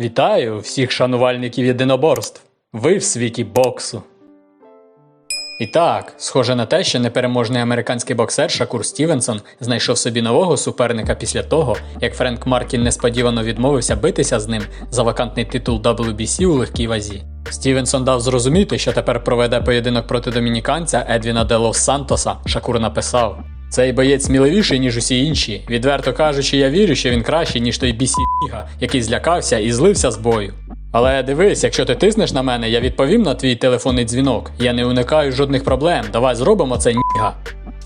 Вітаю всіх шанувальників єдиноборств. Ви в світі боксу. І так, схоже на те, що непереможний американський боксер Шакур Стівенсон знайшов собі нового суперника після того, як Френк Маркін несподівано відмовився битися з ним за вакантний титул WBC у легкій вазі. Стівенсон дав зрозуміти, що тепер проведе поєдинок проти домініканця Едвіна де Лос Сантоса. Шакур написав: Цей боєць сміливіший, ніж усі інші. Відверто кажучи, я вірю, що він кращий, ніж той бісі біга, який злякався і злився з бою. Але дивись, якщо ти тиснеш на мене, я відповім на твій телефонний дзвінок. Я не уникаю жодних проблем. Давай зробимо це ніга.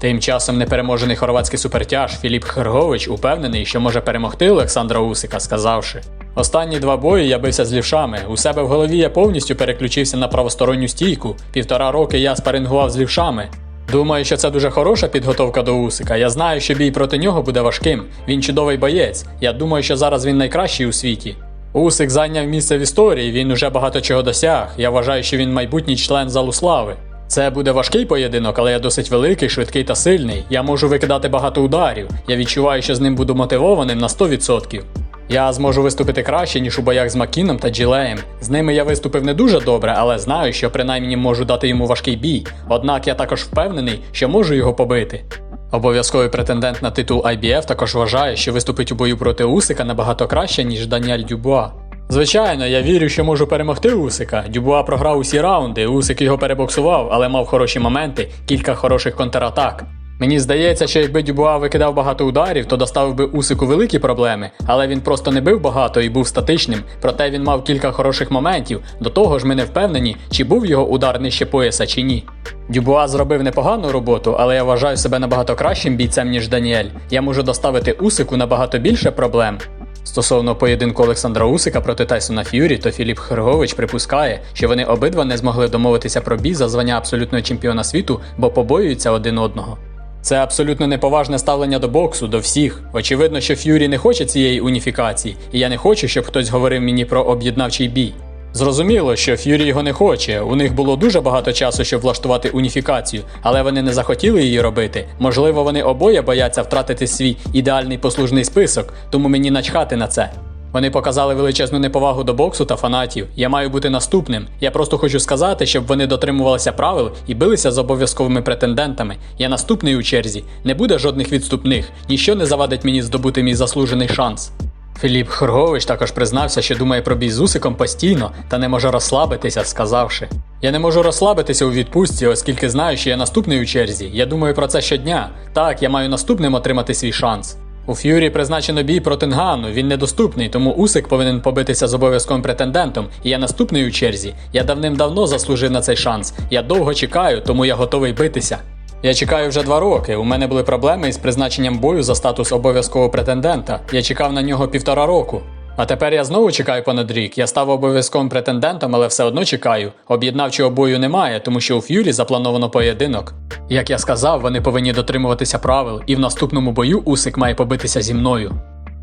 Тим часом непереможений хорватський супертяж Філіп Хергович упевнений, що може перемогти Олександра Усика, сказавши: Останні два бої я бився з лівшами. У себе в голові я повністю переключився на правосторонню стійку. Півтора роки я спарингував з лівшами. Думаю, що це дуже хороша підготовка до Усика. Я знаю, що бій проти нього буде важким. Він чудовий боєць. Я думаю, що зараз він найкращий у світі. Усик зайняв місце в історії, він уже багато чого досяг. Я вважаю, що він майбутній член залу слави. Це буде важкий поєдинок, але я досить великий, швидкий та сильний. Я можу викидати багато ударів. Я відчуваю, що з ним буду мотивованим на 100%. Я зможу виступити краще, ніж у боях з Макіном та Джилеєм. З ними я виступив не дуже добре, але знаю, що принаймні можу дати йому важкий бій. Однак я також впевнений, що можу його побити. Обов'язковий претендент на титул IBF також вважає, що виступить у бою проти Усика набагато краще, ніж Даніель Дюбуа. Звичайно, я вірю, що можу перемогти Усика. Дюбуа програв усі раунди, Усик його перебоксував, але мав хороші моменти, кілька хороших контратак. Мені здається, що якби Дюбуа викидав багато ударів, то доставив би Усику великі проблеми, але він просто не бив багато і був статичним, проте він мав кілька хороших моментів. До того ж, ми не впевнені, чи був його удар нижче пояса чи ні. Дюбуа зробив непогану роботу, але я вважаю себе набагато кращим бійцем, ніж Даніель. Я можу доставити Усику набагато більше проблем. Стосовно поєдинку Олександра Усика проти Тайсона Ф'юрі, то Філіп Хергович припускає, що вони обидва не змогли домовитися про бій за звання абсолютного чемпіона світу, бо побоюються один одного. Це абсолютно неповажне ставлення до боксу, до всіх. Очевидно, що Ф'юрі не хоче цієї уніфікації, і я не хочу, щоб хтось говорив мені про об'єднавчий бій. Зрозуміло, що Ф'юрі його не хоче. У них було дуже багато часу, щоб влаштувати уніфікацію, але вони не захотіли її робити. Можливо, вони обоє бояться втратити свій ідеальний послужний список, тому мені начхати на це. Вони показали величезну неповагу до боксу та фанатів. Я маю бути наступним. Я просто хочу сказати, щоб вони дотримувалися правил і билися з обов'язковими претендентами. Я наступний у черзі. Не буде жодних відступних. Ніщо не завадить мені здобути мій заслужений шанс. Філіп Хоргович також признався, що думає про бій з Усиком постійно та не може розслабитися, сказавши: Я не можу розслабитися у відпустці, оскільки знаю, що я наступний у черзі. Я думаю про це щодня. Так, я маю наступним отримати свій шанс. У Ф'юрі призначено бій проти Нгану, він недоступний, тому Усик повинен побитися з обов'язковим претендентом. І я наступний у черзі. Я давним-давно заслужив на цей шанс. Я довго чекаю, тому я готовий битися. Я чекаю вже два роки. У мене були проблеми із призначенням бою за статус обов'язкового претендента. Я чекав на нього півтора року. А тепер я знову чекаю понад рік. Я став обов'язковим претендентом, але все одно чекаю. Об'єднавчого бою немає, тому що у Ф'юрі заплановано поєдинок. Як я сказав, вони повинні дотримуватися правил, і в наступному бою Усик має побитися зі мною.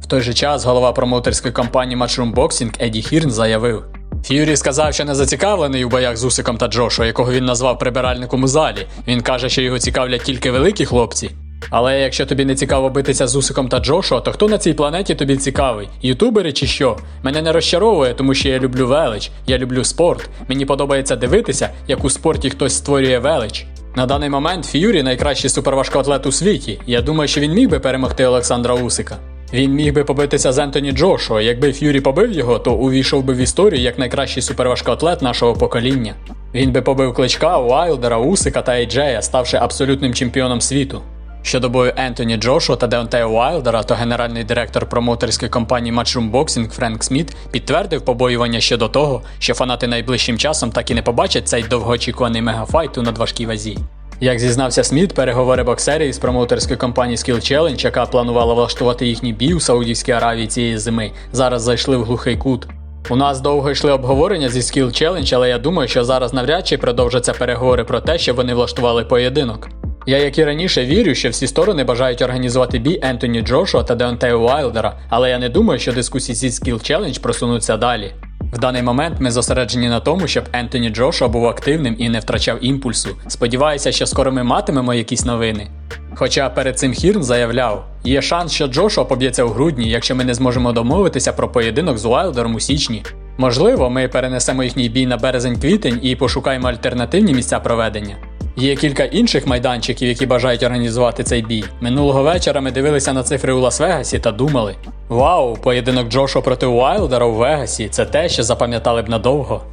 В той же час голова промоутерської компанії Matchroom Boxing Еді Хірн заявив. Ф'юрі сказав, що не зацікавлений у боях з Усиком та Джошо, якого він назвав прибиральником у залі. Він каже, що його цікавлять тільки великі хлопці. Але якщо тобі не цікаво битися з Усиком та Джошуа, то хто на цій планеті тобі цікавий? Ютубери чи що? Мене не розчаровує, тому що я люблю велич, я люблю спорт. Мені подобається дивитися, як у спорті хтось створює велич. На даний момент Ф'юрі найкращий суперважкоатлет у світі. Я думаю, що він міг би перемогти Олександра Усика. Він міг би побитися з Ентоні Джошуа. Якби Ф'юрі побив його, то увійшов би в історію як найкращий суперважкоатлет нашого покоління. Він би побив кличка, Уайлдера, Усика та Ейджея, ставши абсолютним чемпіоном світу. Щодо бою Ентоні Джошуа та Деонтея Уайлдера, то генеральний директор промоутерської компанії Matchroom Boxing Френк Сміт підтвердив побоювання щодо того, що фанати найближчим часом так і не побачать цей довгоочікуваний мегафайт у надважкій вазі. Як зізнався Сміт, переговори боксерів із промоутерської компанії Skill Challenge, яка планувала влаштувати їхній бій у Саудівській Аравії цієї зими, зараз зайшли в глухий кут. У нас довго йшли обговорення зі Skill Challenge, але я думаю, що зараз навряд чи продовжаться переговори про те, щоб вони влаштували поєдинок. Я, як і раніше, вірю, що всі сторони бажають організувати бій Ентоні Джошуа та Деонтея Уайлдера, але я не думаю, що дискусії зі Skill Challenge просунуться далі. В даний момент ми зосереджені на тому, щоб Ентоні Джошуа був активним і не втрачав імпульсу. Сподіваюся, що скоро ми матимемо якісь новини. Хоча перед цим Хірн заявляв, є шанс, що Джошуа поб'ється у грудні, якщо ми не зможемо домовитися про поєдинок з Уайлдером у січні. Можливо, ми перенесемо їхній бій на березень-квітень і пошукаємо альтернативні місця проведення. Є кілька інших майданчиків, які бажають організувати цей бій. Минулого вечора ми дивилися на цифри у Лас-Вегасі та думали: Вау, поєдинок Джошуа проти Уайлдера у Вегасі це те, що запам'ятали б надовго.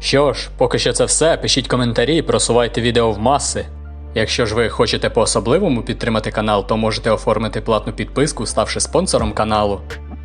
Що ж, поки що це все. Пишіть коментарі просувайте відео в маси. Якщо ж ви хочете по-особливому підтримати канал, то можете оформити платну підписку, ставши спонсором каналу.